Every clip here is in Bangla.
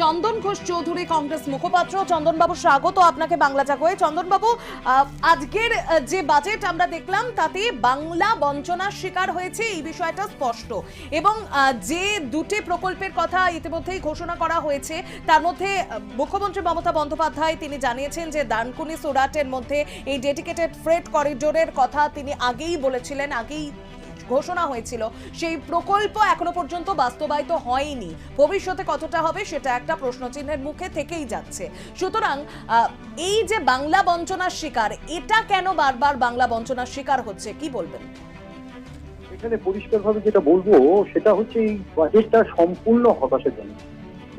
চন্দন ঘোষ চৌধুরী কংগ্রেস মুখপাত্র। চন্দনবাবু, স্বাগত আপনাকে বাংলা চাকয়ে চন্দনবাবু আজকের যে বাজেট আমরা দেখলাম, তাতে বাংলা বঞ্চনার শিকার হয়েছে, এই বিষয়টা স্পষ্ট। এবং যে দুটি প্রকল্পের কথা ইতিমধ্যেই ঘোষণা করা হয়েছে, তার মধ্যে মুখ্যমন্ত্রী মমতা বন্দ্যোপাধ্যায় তিনি জানিয়েছেন যে দানকুনি সুরাটের মধ্যে এই ডেডিকেটেড ফ্রেট করিডোরের কথা তিনি আগেই বলেছিলেন, আগেই ঘোষণা হয়েছিল। সেই প্রকল্প এখনও পর্যন্ত বাস্তবায়িত হয়নি। ভবিষ্যতে কতটা হবে সেটা একটা প্রশ্নচিহ্নের মুখে থেকেই যাচ্ছে। সুতরাং এই যে বাংলা বঞ্চনার শিকার, এটা কেন বারবার বাংলা বঞ্চনার শিকার হচ্ছে? কি বলবেন? এখানে পরিষ্কারভাবে যেটা বলব, সেটা হচ্ছে এই বাজেটটা সম্পূর্ণ হতাশাজনক।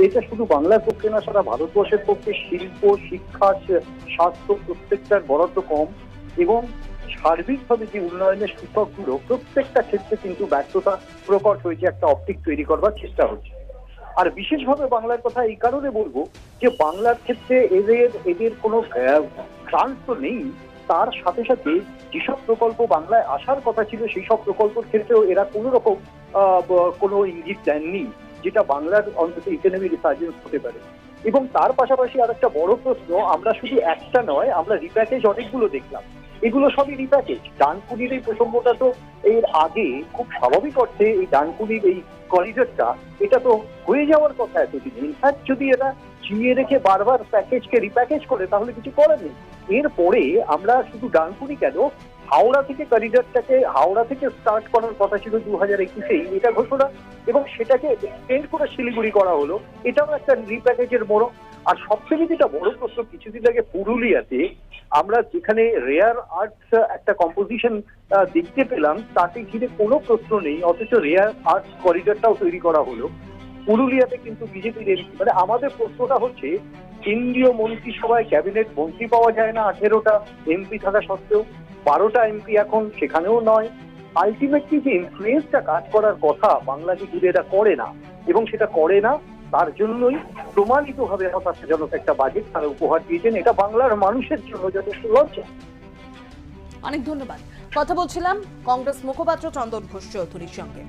এটা শুধু বাংলার পক্ষে না, সারা ভারতবর্ষের পক্ষে শিল্প, শিক্ষা, স্বাস্থ্য প্রত্যেকটার বরাদ্দ কম এবং সার্বিকভাবে যে উন্নয়নের সূচকগুলো প্রত্যেকটা ক্ষেত্রে কিন্তু ব্যর্থতা প্রকট হয়েছে, একটা অপটিক তৈরি করবার চেষ্টা হচ্ছে। আর বিশেষভাবে বাংলার কথা এই কারণে বলব যে বাংলার ক্ষেত্রে এদের এদের কোনো গ্রান্ট তো নেই। তার সাথে সাথে যেসব প্রকল্প বাংলায় আসার কথা ছিল সেই সব প্রকল্পের ক্ষেত্রেও এরা কোনো রকম কোনো ইঙ্গিত দেননি, যেটা বাংলার অন্তত ইকোনমি রিসার্জেন্স হতে পারে। এবং তার পাশাপাশি আর একটা বড় প্রশ্ন, আমরা শুধু একটা নয়, আমরা রিপ্যাকেজ অনেকগুলো দেখলাম। এগুলো সবই রিপ্যাকেজ ডানকুনির এই প্রসঙ্গটা তো এর আগে খুব স্বাভাবিক অর্থে এই ডানকুনির এই করিডরটা এটা তো হয়ে যাওয়ার কথা এতদিন। ইনফ্যাক্ট যদি এরা চিয়ে রেখে বারবার প্যাকেজকে রিপ্যাকেজ করে, তাহলে কিছু করার নেই। এরপরে আমরা শুধু ডানকুনি কেন? হাওড়া থেকে করিডরটাকে হাওড়া থেকে স্টার্ট করার কথা ছিল দু হাজার একুশেই, এটা ঘোষণা। এবং সেটাকে এক্সটেন্ড করে শিলিগুড়ি করা হলো। এটাও একটা রিপ্যাকেজের বড় আর সবথেকে যেটা বড় প্রশ্ন, কিছুদিন আগে পুরুলিয়াতে আমরা যেখানে রেয়ার আর্টস একটা কম্পোজিশন দেখতে পেলাম, তাতে ঘিরে কোনো প্রশ্ন নেই, অথচ রেয়ার আর্টস করিডরটাও তৈরি করা হলো। পুরুলিয়াতে কিন্তু বিজেপির মানে আমাদের প্রশ্নটা হচ্ছে, কেন্দ্রীয় মন্ত্রিসভায় ক্যাবিনেট মন্ত্রী পাওয়া যায় না আঠেরোটা এমপি থাকা সত্ত্বেও, বারোটা এমপি এখন সেখানেও নয়। আলটিমেটলি যে ইনফ্লুয়েন্সটা কাজ করার কথা বাংলাকে ঘিরে এটা করে না, এবং সেটা করে না তার জন্যই প্রমাণিত ভাবে হতাশাজনক একটা বাজেট তারা উপহার দিয়েছেন। এটা বাংলার মানুষের জন্য যথেষ্ট লজ্জা। অনেক ধন্যবাদ। কথা বলছিলাম কংগ্রেস মুখপাত্র চন্দন ঘোষ চৌধুরীর সঙ্গে।